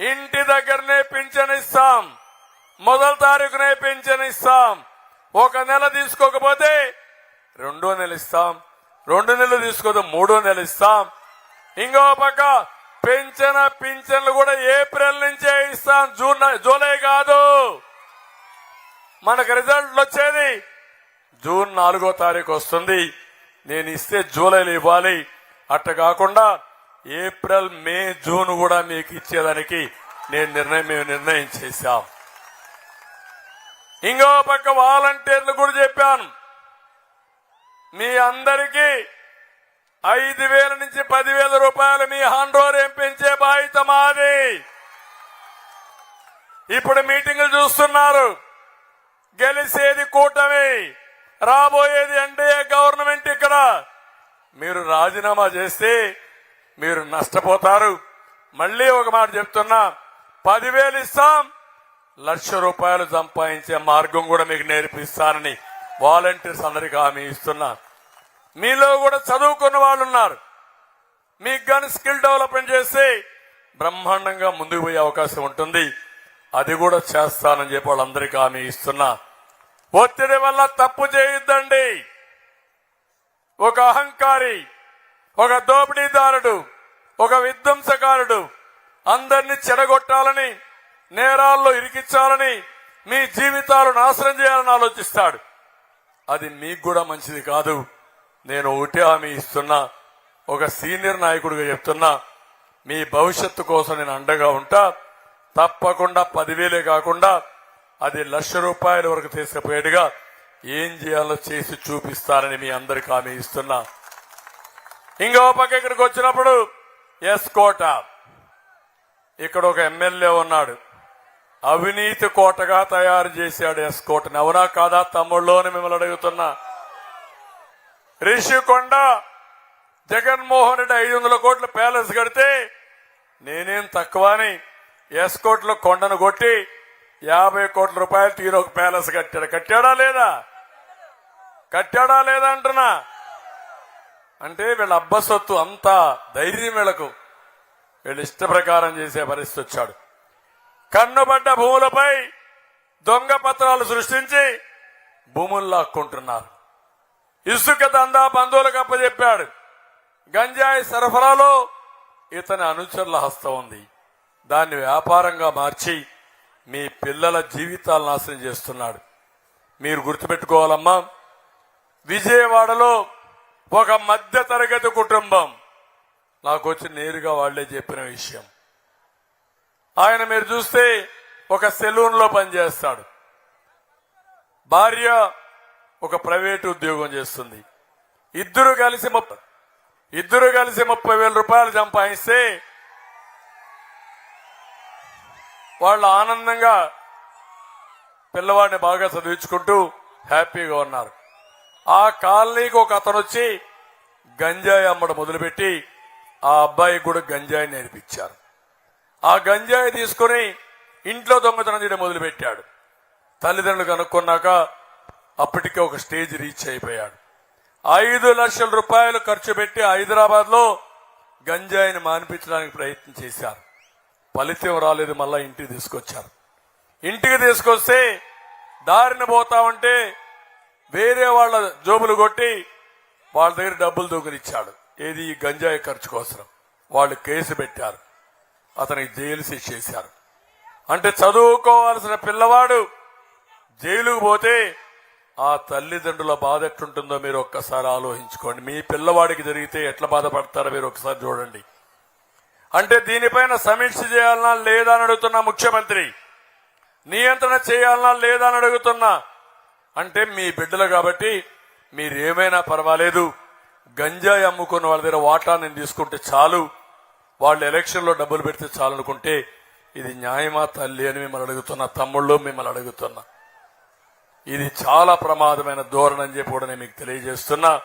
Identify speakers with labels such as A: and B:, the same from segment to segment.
A: ఇంటి దగ్గరనే పింఛన్ ఇస్తాం. మొదటి తారీఖునే పింఛన్ ఇస్తాం. ఒక నెల తీసుకోకపోతే రెండో నెల ఇస్తాం. రెండు నెలలు తీసుకోదు మూడో నెల ఇస్తాం. ఇంకో పక్క పెంచిన పింఛన్లు కూడా ఏప్రిల్ నుంచే ఇస్తాం. జూన్ జూలై కాదు. మనకు రిజల్ట్ వచ్చేది జూన్ నాలుగో తారీఖు వస్తుంది. నేను ఇస్తే జూలైలో ఇవ్వాలి. అట్ట కాకుండా ఏప్రిల్ మే జూన్ కూడా మీకు ఇచ్చేదానికి నేను నిర్ణయం మేము నిర్ణయం చేశాం. ఇంకో పక్క వాలంటీర్లు కూడా చెప్పాను. మీ అందరికీ ఐదు వేల నుంచి పదివేల రూపాయలు మీ హాండ్రోర్ పెంచే బాధ్యత మాది. ఇప్పుడు మీటింగులు చూస్తున్నారు. గెలిసేది కూటమి రాబోయేది ఎన్డీఏ గవర్నమెంట్ ఇక్కడ. మీరు రాజీనామా చేస్తే మీరు నష్టపోతారు. మళ్ళీ ఒక మాట చెప్తున్నా. పదివేలు ఇస్తాం. లక్ష రూపాయలు సంపాదించే మార్గం కూడా మీకు నేర్పిస్తానని వాలంటీర్స్ అందరికీ హామీ ఇస్తున్నా. మీలో కూడా చదువుకున్న వాళ్ళు ఉన్నారు. మీకు కానీ స్కిల్ డెవలప్మెంట్ చేస్తే బ్రహ్మాండంగా ముందుకు పోయే అవకాశం ఉంటుంది. అది కూడా చేస్తానని చెప్పి వాళ్ళందరికీ హామీ ఇస్తున్నా. ఒత్తిడి వల్ల తప్పు చేయొద్దండి. ఒక అహంకారి ఒక దోపిడీదారుడు ఒక విధ్వంసకారుడు అందరినీ చెడగొట్టాలని నేరాల్లో ఇరికించాలని మీ జీవితాలు నాశనం చేయాలని ఆలోచిస్తాడు. అది మీకు కూడా మంచిది కాదు. నేను ఒకటే హామీ ఇస్తున్నా. ఒక సీనియర్ నాయకుడిగా చెప్తున్నా. మీ భవిష్యత్తు కోసం నేను అండగా ఉంటా. తప్పకుండా పదివేలే కాకుండా అది లక్ష రూపాయల వరకు తీసుకుపోయేట్టుగా ఏం చేయాలో చేసి చూపిస్తారని మీ అందరికి హామీ ఇస్తున్నా. ఇంకో పక్క ఇక్కడికి వచ్చినప్పుడు ఎస్ కోట. ఇక్కడ ఒక ఎమ్మెల్యే ఉన్నాడు. అవినీతి కోటగా తయారు చేశాడు ఎస్ కోటని. అవునా కాదా తమ్ముళ్ళోని మిమ్మల్ని అడుగుతున్నా. రిషికొండ జగన్మోహన్ రెడ్డి ఐదు వందల కోట్ల ప్యాలెస్ కడితే నేనేం తక్కువ అని ఎస్కోట్లో కొండను కొట్టి యాభై కోట్ల రూపాయలు తీరు ఒక ప్యాలెస్ కట్టాడు. కట్టాడా లేదా? కట్టాడా లేదా అంటున్నా. అంటే వీళ్ళ అబ్బసత్తు అంతా ధైర్యం వీళ్ళకు. వీళ్ళ ఇష్ట ప్రకారం చేసే పరిస్థితి వచ్చాడు. కన్నుబడ్డ భూములపై దొంగ పత్రాలు సృష్టించి భూములు లాక్కుంటున్నారు. ఇసుక దందా బంధువులకు అప్పచెప్పాడు గంజాయి సరఫరాలో ఇతని అనుచరుల హస్తం ఉంది. దాన్ని వ్యాపారంగా మార్చి మీ పిల్లల జీవితాలు నాశనం చేస్తున్నాడు. మీరు గుర్తుపెట్టుకోవాలమ్మా విజయవాడలో ఒక మధ్య తరగతి కుటుంబం. నాకు వచ్చి నేరుగా వాళ్ళే చెప్పిన విషయం. ఆయన మీరు చూస్తే ఒక సెలూన్లో పనిచేస్తాడు. భార్య ఒక ప్రైవేట్ ఉద్యోగం చేస్తుంది. ఇద్దరు కలిసి ముప్పై ఇద్దరు కలిసి ముప్పై వేల రూపాయలు సంపాదిస్తే వాళ్ళు ఆనందంగా పిల్లవాడిని బాగా చదివించుకుంటూ హ్యాపీగా ఉన్నారు. ఆ కాలనీకి ఒక అతను వచ్చి గంజాయి అమ్మడం మొదలుపెట్టి ఆ అబ్బాయికి కూడా గంజాయి నేర్పించారు. ఆ గంజాయి తీసుకుని ఇంట్లో దొంగతనం చేయడం మొదలుపెట్టాడు. తల్లిదండ్రులు కనుక్కున్నాక అప్పటికే ఒక స్టేజ్ రీచ్ అయిపోయాడు. ఐదు లక్షల రూపాయలు ఖర్చు పెట్టి హైదరాబాద్లో గంజాయిని మానిపించడానికి ప్రయత్నం చేశారు. ఫలితం రాలేదు మళ్ళా ఇంటికి తీసుకొచ్చారు. ఇంటికి తీసుకొస్తే దారిన పోతా ఉంటే వేరే వాళ్ళ జోబులు కొట్టి వాళ్ళ దగ్గర డబ్బులు దొంగిలిచ్చాడు ఏది ఈ గంజాయి ఖర్చు కోసం? వాళ్ళు కేసు పెట్టారు. అతనికి జైలు శిక్ష చేశారు. అంటే చదువుకోవాల్సిన పిల్లవాడు జైలుకు పోతే ఆ తల్లిదండ్రుల బాధ ఎట్లుంటుందో మీరు ఒక్కసారి ఆలోచించుకోండి. మీ పిల్లవాడికి జరిగితే ఎట్లా బాధపడతారో మీరు ఒకసారి చూడండి. అంటే దీనిపైన సమీక్ష చేయాలన్నా లేదా అని అడుగుతున్నా ముఖ్యమంత్రి నియంత్రణ చేయాలన్నా లేదా అని అడుగుతున్నా అంటే మీ బిడ్డలు కాబట్టి మీరేమైనా పర్వాలేదు. గంజాయి అమ్ముకున్న వాళ్ళ దగ్గర వాటా నేను తీసుకుంటే చాలు. వాళ్ళు ఎలక్షన్లో డబ్బులు పెడితే చాలు అనుకుంటే ఇది న్యాయమా తల్లి అని మిమ్మల్ని అడుగుతున్నా తమ్ముళ్ళు మిమ్మల్ని అడుగుతున్నా. ఇది చాలా ప్రమాదమైన ధోరణి అని చెప్పి కూడా నేను మీకు తెలియజేస్తున్నా.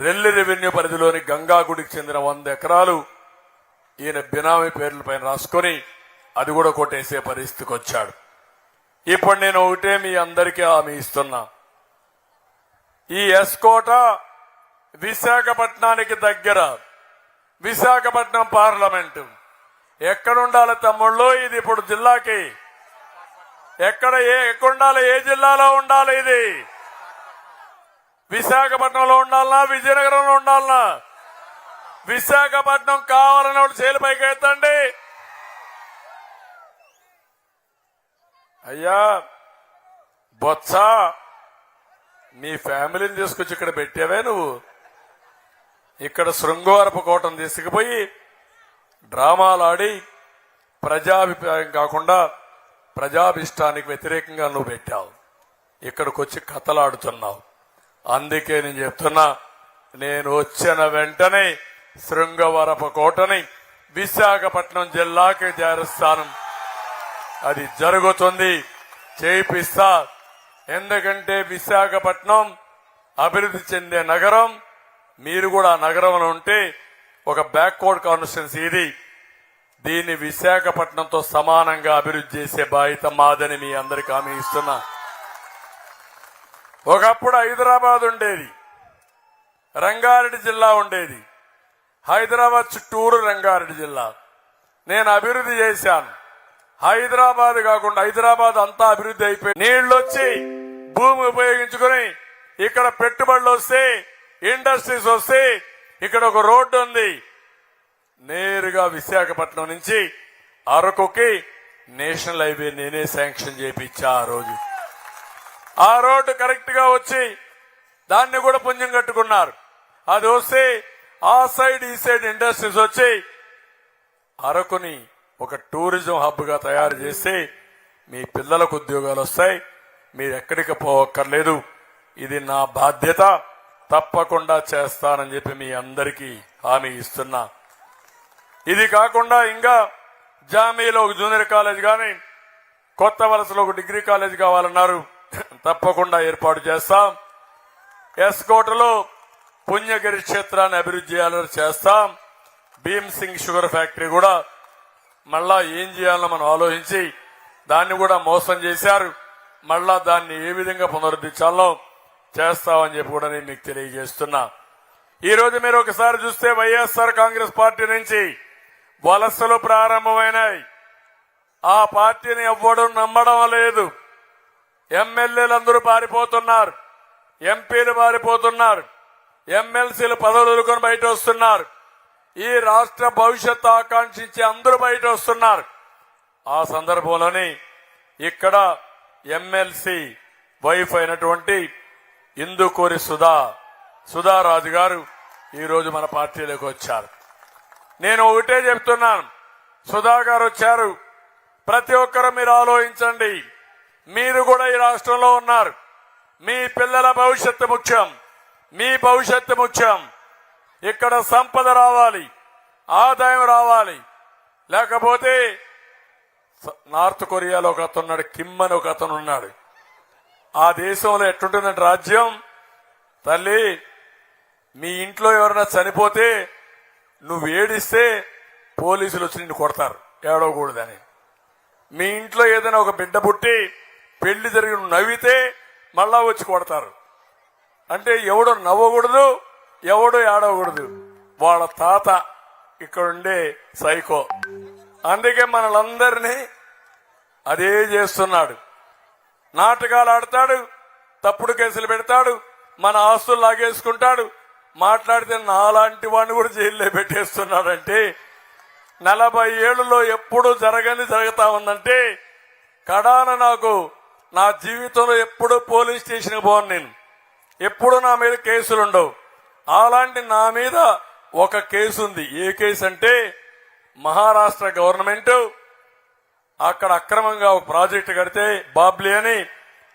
A: రెల్లి రెవెన్యూ పరిధిలోని గంగా గుడికి చెందిన వంద ఎకరాలు ఈయన బినామీ పేర్లపైన రాసుకొని అది కూడా కొట్టేసే పరిస్థితికి వచ్చాడు. ఇప్పుడు నేను ఒకటే మీ అందరికీ హామీ ఇస్తున్నా. ఈ ఎస్కోట విశాఖపట్నానికి దగ్గర విశాఖపట్నం పార్లమెంటు. ఎక్కడుండాలి తమ్ముళ్ళు? ఇది ఇప్పుడు జిల్లాకి. ఎక్కడ ఏ ఎక్కడుండాలి ఏ జిల్లాలో ఉండాలి ఇది? విశాఖపట్నంలో ఉండాలనా? విజయనగరంలో ఉండాలనా? విశాఖపట్నం కావాలని వాళ్ళు చేలు పైకి ఎత్తండి అయ్యా బొత్స మీ ఫ్యామిలీని తీసుకొచ్చి ఇక్కడ పెట్టావే నువ్వు. ఇక్కడ శృంగవరపు కోటను తీసుకుపోయి డ్రామాలు ఆడి ప్రజాభిప్రాయం కాకుండా ప్రజాభిష్టానికి వ్యతిరేకంగా నువ్వు పెట్టావు. ఇక్కడికి వచ్చి కథలాడుతున్నావు. అందుకే నేను చెప్తున్నా నేను వచ్చిన వెంటనే శృంగవరపు కోటని విశాఖపట్నం జిల్లాకి చేరుస్తాను. అది జరుగుతుంది. చేయిస్తా ఎందుకంటే విశాఖపట్నం అభివృద్ధి చెందే నగరం. మీరు కూడా ఆ నగరంలో ఉంటే ఒక బ్యాక్వర్డ్ కాన్స్టిట్యున్సీ ఇది. దీన్ని విశాఖపట్నంతో సమానంగా అభివృద్ధి చేసే బాధ్యత మాదని మీ అందరికి హామీ ఇస్తున్నా. ఒకప్పుడు హైదరాబాద్ ఉండేది. రంగారెడ్డి జిల్లా ఉండేది. హైదరాబాద్ చుట్టూరు రంగారెడ్డి జిల్లా. నేను అభివృద్ధి చేశాను. హైదరాబాద్ కాకుండా హైదరాబాద్ అంతా అభివృద్ధి అయిపోయి నీళ్ళు వచ్చి భూమి ఉపయోగించుకుని ఇక్కడ పెట్టుబడులు వస్తే ఇండస్ట్రీస్ వస్తే ఇక్కడ ఒక రోడ్డు ఉంది. నేరుగా విశాఖపట్నం నుంచి అరకుకి నేషనల్ హైవే నేనే శాంక్షన్ చేయించా ఆ రోజు. ఆ రోడ్డు కరెక్ట్గా వచ్చి దాన్ని కూడా పుణ్యం కట్టుకున్నారు. అది వస్తే ఆ సైడ్ ఈ సైడ్ ఇండస్ట్రీస్ వచ్చి అరకుని ఒక టూరిజం హబ్గా తయారు చేసి మీ పిల్లలకు ఉద్యోగాలు వస్తాయి. మీరు ఎక్కడికి పోవక్కర్లేదు. ఇది నా బాధ్యత. తప్పకుండా చేస్తానని చెప్పి మీ అందరికీ హామీ ఇస్తున్నా. ఇది కాకుండా ఇంకా జామీలో ఒక జూనియర్ కాలేజ్ కానీ కొత్త వలసలో ఒక డిగ్రీ కాలేజ్ కావాలన్నారు. తప్పకుండా ఏర్పాటు చేస్తాం. ఎస్కోటలో పుణ్యగిరి క్షేత్రాన్ని అభివృద్ధి చేయాలని చేస్తాం. భీమ్ సింగ్ షుగర్ ఫ్యాక్టరీ కూడా మళ్ళా ఏం చేయాలో మనం ఆలోచించి దాన్ని కూడా మోసం చేశారు. మళ్ళా దాన్ని ఏ విధంగా పునరుద్ధరించాలో చేస్తామని చెప్పి కూడా నేను మీకు తెలియజేస్తున్నా. ఈ రోజు మీరు ఒకసారి చూస్తే వైఎస్ఆర్ కాంగ్రెస్ పార్టీ నుంచి వలసలు ప్రారంభమైనాయి. ఆ పార్టీని ఎవ్వడం నమ్మడం లేదు. ఎమ్మెల్యేలు అందరూ పారిపోతున్నారు. ఎంపీలు పారిపోతున్నారు. ఎమ్మెల్సీలు పదవులు బయట వస్తున్నారు ఈ రాష్ట్ర భవిష్యత్తు ఆకాంక్షించి అందరూ బయట వస్తున్నారు. ఆ సందర్భంలోని ఇక్కడ ఎమ్మెల్సీ వైఫ్ అయినటువంటి ఇందుకూరి సుధా సుధారాజు గారు ఈరోజు మన పార్టీలోకి వచ్చారు. నేను ఒకటే చెప్తున్నాను. సుధా గారు వచ్చారు. ప్రతి ఒక్కరు మీరు ఆలోచించండి. మీరు కూడా ఈ రాష్ట్రంలో ఉన్నారు. మీ పిల్లల భవిష్యత్తు ముఖ్యం. మీ భవిష్యత్తు ముఖ్యం. ఇక్కడ సంపద రావాలి ఆదాయం రావాలి. లేకపోతే నార్త్ కొరియాలో ఒక అతనున్నాడు కిమ్ అని ఒక అతను ఉన్నాడు ఆ దేశంలో ఎట్టుంటుందంటే రాజ్యం తల్లి మీ ఇంట్లో ఎవరైనా చనిపోతే నువ్వు ఏడిస్తే పోలీసులు వచ్చి నిన్ను కొడతారు ఏడవకూడదని. మీ ఇంట్లో ఏదైనా ఒక బిడ్డ పుట్టి పెళ్ళి జరిగి నవ్వితే మళ్ళా వచ్చి కొడతారు. అంటే ఎవడు నవ్వకూడదు ఎవడు ఏడవకూడదు. వాళ్ళ తాత ఇక్కడ ఉండే సైకో. అందుకే మనలందరినీ అదే చేస్తున్నాడు. నాటకాలు ఆడతాడు తప్పుడు కేసులు పెడతాడు మన ఆస్తులు లాగేసుకుంటాడు. మాట్లాడితే నాలాంటి వాడిని కూడా జైల్లో పెట్టేస్తున్నాడంటే నలభై ఏళ్ళలో ఎప్పుడు జరగని జరుగుతా ఉందంటే కడాన నాకు నా జీవితంలో ఎప్పుడు పోలీస్ స్టేషన్కి పోను నేను. ఎప్పుడు నా మీద కేసులు ఉండవు అలాంటి నా మీద ఒక కేసు ఉంది. ఏ కేసు అంటే మహారాష్ట్ర గవర్నమెంట్ అక్కడ అక్రమంగా ఒక ప్రాజెక్టు కడితే బాబ్లీ అని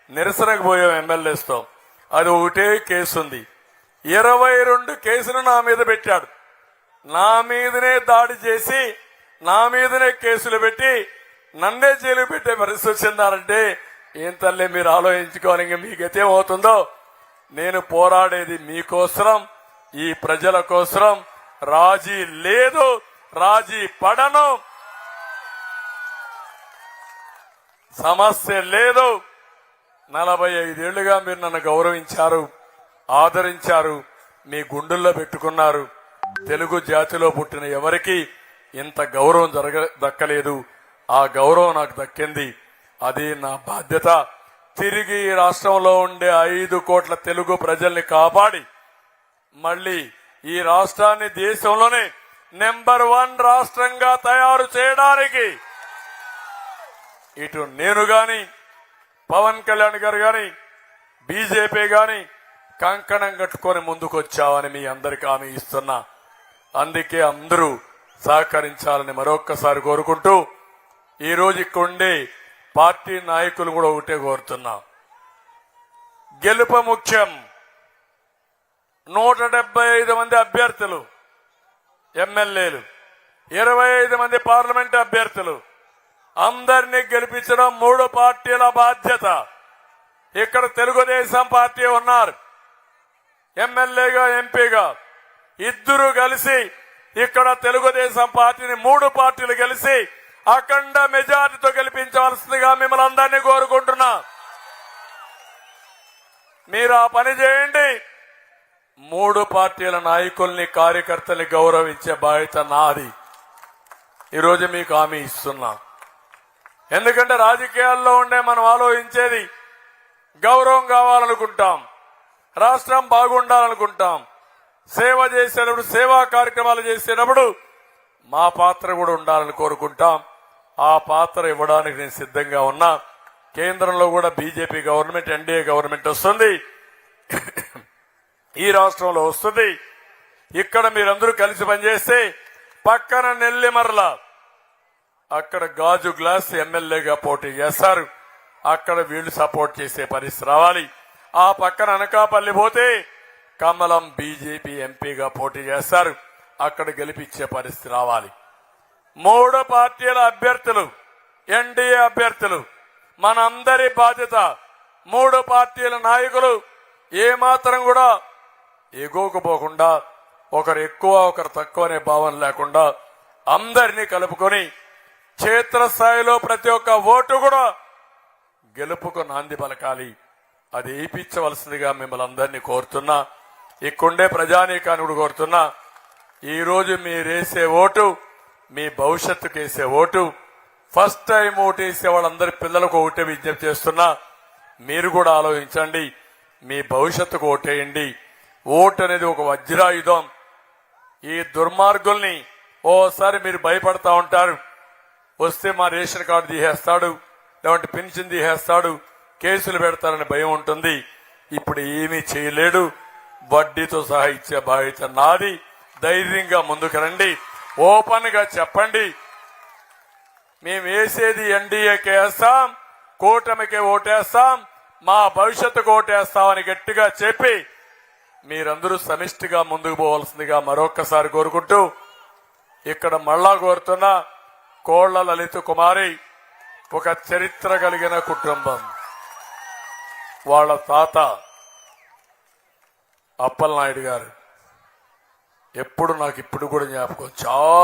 A: నిరసనకు పోయాం ఎమ్మెల్యేస్తో. అది ఒకటే కేసు ఉంది. ఇరవై రెండు కేసులు నా మీద పెట్టాడు. నా మీదనే దాడి చేసి నా మీదనే కేసులు పెట్టి నన్నే జైలు పెట్టే పరిస్థితి వచ్చిందారంటే ఏం తల్లి మీరు ఆలోచించుకోవాలి ఇంక మీ ఏమవుతుందో? నేను పోరాడేది మీకోసరం ఈ ప్రజల కోసరం రాజీ లేదు రాజీ పడను. సమస్య లేదు. నలభై ఐదేళ్ళుగా మీరు నన్ను గౌరవించారు ఆదరించారు మీ గుండెల్లో పెట్టుకున్నారు. తెలుగు జాతిలో పుట్టిన ఎవరికి ఇంత గౌరవం జరగ దక్కలేదు. ఆ గౌరవం నాకు దక్కింది. అది నా బాధ్యత. తిరిగి ఈ రాష్ట్రంలో ఉండే ఐదు కోట్ల తెలుగు ప్రజల్ని కాపాడి మళ్ళీ ఈ రాష్ట్రాన్ని దేశంలోనే నెంబర్ వన్ రాష్ట్రంగా తయారు చేయడానికి ఇటు నేను గాని పవన్ కళ్యాణ్ గారు గాని బీజేపీ గాని కంకణం కట్టుకొని ముందుకొచ్చామని మీ అందరికి హామీ ఇస్తున్నా. అందుకే అందరూ సహకరించాలని మరొక్కసారి కోరుకుంటూ ఈ రోజు ఇక్కడుండే పార్టీ నాయకులు కూడా ఒకటే కోరుతున్నా. గెలుపు ముఖ్యం. నూట ఐదు మంది అభ్యర్థులు ఎమ్మెల్యేలు ఇరవై ఐదు మంది పార్లమెంట్ అభ్యర్థులు. అందరినీ గెలిపించడం మూడు పార్టీల బాధ్యత. ఇక్కడ తెలుగుదేశం పార్టీ ఉన్నారు. ఎమ్మెల్యేగా ఎంపీగా ఇద్దరు కలిసి ఇక్కడ తెలుగుదేశం పార్టీని మూడు పార్టీలు కలిసి అఖండ మెజార్టీతో గెలిపించవలసిందిగా మిమ్మల్ని అందరినీ కోరుకుంటున్నా. మీరు ఆ పని చేయండి. మూడు పార్టీల నాయకుల్ని కార్యకర్తల్ని గౌరవించే బాధ్యత నాది. ఈరోజు మీకు హామీ ఇస్తున్నా. ఎందుకంటే రాజకీయాల్లో ఉండే మనం ఆలోచించేది గౌరవం కావాలనుకుంటాం రాష్ట్రం బాగుండాలనుకుంటాం సేవ చేసేటప్పుడు సేవా కార్యక్రమాలు చేసేటప్పుడు మా పాత్ర కూడా ఉండాలని కోరుకుంటాం. ఆ పాత్ర ఇవ్వడానికి నేను సిద్ధంగా ఉన్నా. కేంద్రంలో కూడా బీజేపీ గవర్నమెంట్ ఎన్డీఏ గవర్నమెంట్ వస్తుంది. ఈ రాష్ట్రంలో వస్తుంది. ఇక్కడ మీరందరూ కలిసి పనిచేస్తే పక్కన నెల్లిమర్ల అక్కడ గాజు గ్లాస్ ఎమ్మెల్యేగా పోటీ చేస్తారు. అక్కడ వీళ్ళు సపోర్ట్ చేసే పరిస్థితి రావాలి. ఆ పక్కన అనకాపల్లి పోతే కమలం బీజేపీ ఎంపీగా పోటీ చేస్తారు. అక్కడ గెలిపించే పరిస్థితి రావాలి. మూడు పార్టీల అభ్యర్థులు ఎన్డీఏ అభ్యర్థులు మనందరి బాధ్యత మూడు పార్టీల నాయకులు ఏమాత్రం కూడా ఎగోకపోకుండా ఒకరు ఎక్కువ ఒకరు తక్కువ అనే భావన లేకుండా అందరినీ కలుపుకొని క్షేత్రస్థాయిలో ప్రతి ఒక్క ఓటు కూడా గెలుపుకు నాంది పలకాలి. అది ఏపించవలసిందిగా మిమ్మల్ని అందరినీ కోరుతున్నా. ఇక్కడుండే ప్రజానీకాన్ని కోరుతున్నా. ఈరోజు మీరేసే ఓటు మీ భవిష్యత్తుకు వేసే ఓటు. ఫస్ట్ టైం ఓటు వేసే వాళ్ళందరి పిల్లలకు ఒకటే విజ్ఞప్తి చేస్తున్నా. మీరు కూడా ఆలోచించండి. మీ భవిష్యత్తుకు ఓటేయండి. ఓటు అనేది ఒక వజ్రాయుధం. ఈ దుర్మార్గుల్ని ఓసారి మీరు భయపడతా ఉంటారు. వస్తే మా రేషన్ కార్డు తీసేస్తాడు లేవంటే పెన్షన్ తీసేస్తాడు కేసులు పెడతారని భయం ఉంటుంది. ఇప్పుడు ఏమీ చేయలేడు. వడ్డీతో సహా ఇచ్చే బాధ్యత నాది. ధైర్యంగా ముందుకు రండి. ఓపెన్గా చెప్పండి. మేము వేసేది ఎన్డీఏకి వేస్తాం కూటమికి ఓటేస్తాం మా భవిష్యత్తుకు ఓటేస్తామని గట్టిగా చెప్పి మీరందరూ సమిష్టిగా ముందుకు పోవాల్సిందిగా మరొక్కసారి కోరుకుంటూ ఇక్కడ మళ్ళా కోరుతున్న కోళ్ళ లలిత కుమారి ఒక చరిత్ర కలిగిన కుటుంబం. వాళ్ళ తాత అప్పలనాయుడు గారు. ఎప్పుడు నాకు ఇప్పుడు కూడా జ్ఞాపకం చాలా